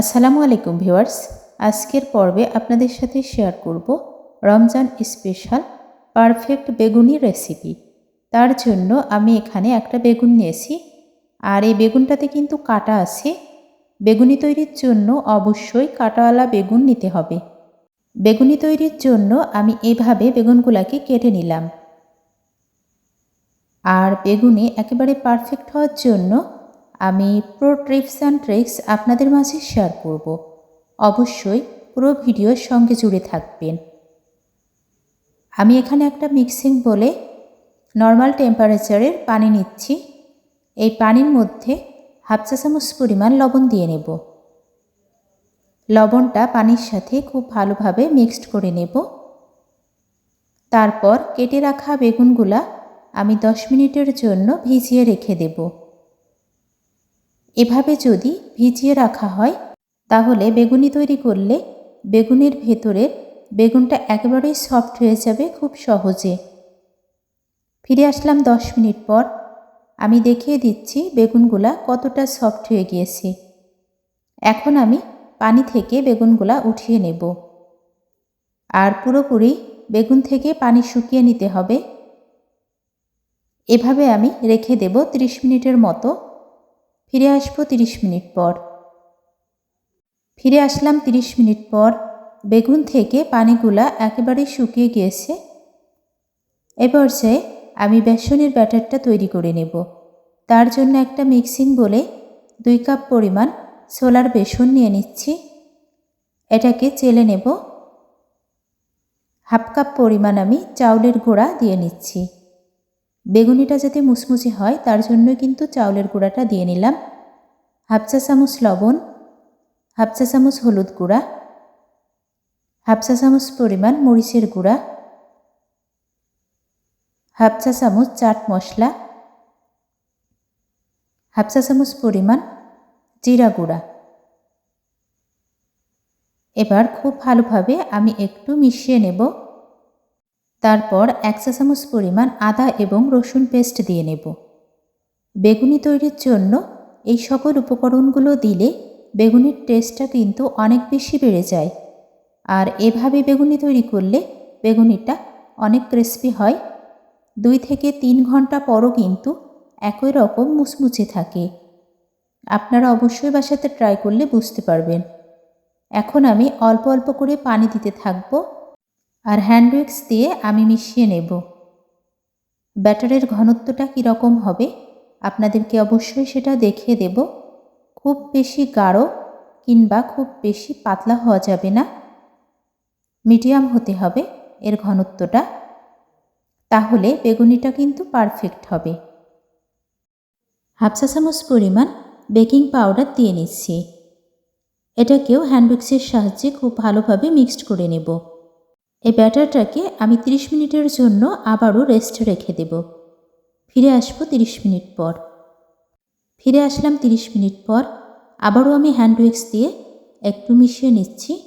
আসসালামু আলাইকুম ভিউয়ার্স। আজকের পর্বে আপনাদের সাথে শেয়ার করব রমজান স্পেশাল পারফেক্ট বেগুনি রেসিপি। তার জন্য আমি এখানে একটা বেগুন নিয়েছি। আর এই বেগুনটাতে কিন্তু কাটা আছে। বেগুনি তৈরির জন্য অবশ্যই কাটাওয়ালা বেগুন নিতে হবে। বেগুনি তৈরির জন্য আমি এভাবে বেগুনগুলাকে কেটে নিলাম। আর বেগুনে একেবারে পারফেক্ট হওয়ার জন্য আমি প্রো ট্রিপস অ্যান্ড ট্রিক্স আপনাদের মাঝে শেয়ার করব। অবশ্যই পুরো ভিডিওর সঙ্গে জুড়ে থাকবেন। আমি এখানে একটা মিক্সিং বলে নর্মাল টেম্পারেচারের পানি নিচ্ছি। এই পানির মধ্যে হাফ চা চামচ পরিমাণ লবণ দিয়ে নেব। লবণটা পানির সাথে খুব ভালোভাবে মিক্সড করে নেব। তারপর কেটে রাখা বেগুনগুলা আমি দশ মিনিটের জন্য ভিজিয়ে রেখে দেবো। এভাবে যদি ভিজিয়ে রাখা হয়, তাহলে বেগুনি তৈরি করলে বেগুনের ভেতরের বেগুনটা একেবারেই সফট হয়ে যাবে খুব সহজে। ফিরে আসলাম দশ মিনিট পর। আমি দেখিয়ে দিচ্ছি বেগুনগুলা কতটা সফট হয়ে গিয়েছে। এখন আমি পানি থেকে বেগুনগুলা উঠিয়ে নেব। আর পুরোপুরি বেগুন থেকে পানি শুকিয়ে নিতে হবে। এভাবে আমি রেখে দেব 30 মিনিটের মতো। ফিরে আসব তিরিশ মিনিট পর। ফিরে আসলাম তিরিশ মিনিট পর। বেগুন থেকে পানিগুলা একেবারে শুকিয়ে গিয়েছে। এবার সে আমি বেসনের ব্যাটারটা তৈরি করে নেব। তার জন্য একটা মিক্সিং বলে দুই কাপ পরিমাণ সোলার বেসন নিয়ে নিচ্ছি। এটাকে চেলে নেব। হাফ কাপ পরিমাণ আমি চাউলের গুঁড়া দিয়ে নিচ্ছি। বেগুনিটা যাতে মুচমুচে হয়, তার জন্য কিন্তু চাউলের গুঁড়াটা দিয়ে নিলাম। হাফ চা চামচ লবণ, হাফ চা চামচ হলুদ গুঁড়া, হাফ চা চামচ পরিমাণ মরিচের গুঁড়া, হাফ চা চামচ চাট মশলা, হাফ চা চামচ পরিমাণ জিরা গুঁড়া। এবার খুব ভালোভাবে আমি একটু মিশিয়ে নেব। তারপর এক চা চামচ পরিমাণ আদা এবং রসুন পেস্ট দিয়ে নেব। বেগুনি তৈরির জন্য এই সকল উপকরণগুলো দিলে বেগুনির টেস্টটা কিন্তু অনেক বেশি বেড়ে যায়। আর এভাবে বেগুনি তৈরি করলে বেগুনিটা অনেক ক্রিস্পি হয়। দুই থেকে তিন ঘণ্টা পরও কিন্তু একই রকম মুচমুচে থাকে। আপনারা অবশ্যই বাসাতে ট্রাই করলে বুঝতে পারবেন। এখন আমি অল্প অল্প করে পানি দিতে থাকব। আর হ্যান্ড উইক্স দিয়ে আমি মিশিয়ে নেব। ব্যাটারের ঘনত্বটা কীরকম হবে, আপনাদেরকে অবশ্যই সেটা দেখিয়ে দেব। খুব বেশি গাঢ় কিংবা খুব বেশি পাতলা হওয়া যাবে না। মিডিয়াম হতে হবে এর ঘনত্বটা। তাহলে বেগুনিটা কিন্তু পারফেক্ট হবে। হাফসা চামচ পরিমাণ বেকিং পাউডার দিয়ে নিচ্ছি। এটাকেও হ্যান্ডউইক্সের সাহায্যে খুব ভালোভাবে মিক্সড করে নেব। এই ব্যাটারটাকে আমি 30 মিনিটের জন্য আবারও রেস্টে রেখে দেব। ফিরে আসব 30 মিনিট পর। ফিরে আসলাম 30 মিনিট পর। আবারও আমি হ্যান্ড উইক্স দিয়ে একটু মিশিয়ে নিচ্ছি।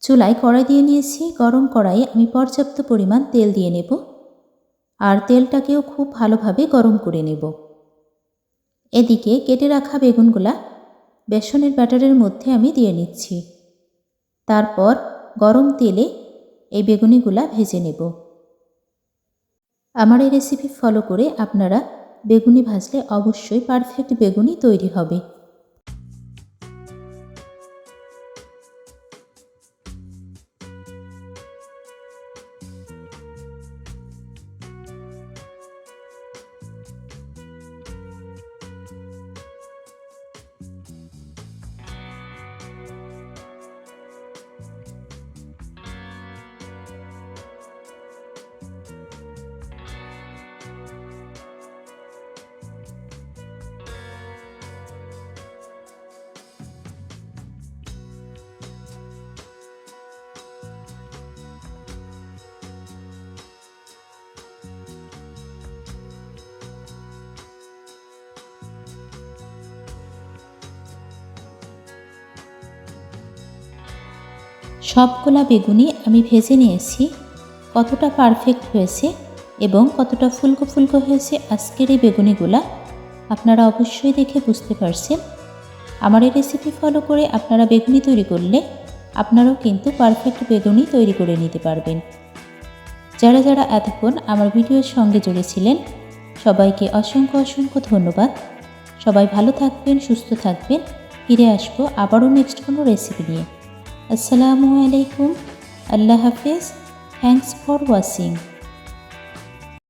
চুলায় কড়াই দিয়ে নিয়েছি। গরম কড়াইয়ে আমি পর্যাপ্ত পরিমাণ তেল দিয়ে নেব। আর তেলটাকেও খুব ভালোভাবে গরম করে নেব। এদিকে কেটে রাখা বেগুনগুলা বেসনের ব্যাটারের মধ্যে আমি দিয়ে নিচ্ছি। তারপর গরম তেলে এই বেগুনিগুলা ভেজে নেব। আমার এই রেসিপি ফলো করে আপনারা বেগুনি ভাজলে অবশ্যই পারফেক্ট বেগুনি তৈরি হবে। সবগুলা বেগুনি আমি ভেজে নিয়েছি। কতটা পারফেক্ট হয়েছে এবং কতটা ফুলকো ফুলকো হয়েছে আজকের এই বেগুনিগুলা আপনারা অবশ্যই দেখে বুঝতে পারছেন। আমার এই রেসিপি ফলো করে আপনারা বেগুনি তৈরি করলে আপনারাও কিন্তু পারফেক্ট বেগুনি তৈরি করে নিতে পারবেন। যারা যারা এতক্ষণ আমার ভিডিওর সঙ্গে জুড়েছিলেন সবাইকে অসংখ্য অসংখ্য ধন্যবাদ। সবাই ভালো থাকবেন, সুস্থ থাকবেন। ফিরে আসব আবারও নেক্সট কোনো রেসিপি নিয়ে। আসসালামু আলাইকুম আল্লাহ হাফিজ থ্যাংকস ফর ওয়াচিং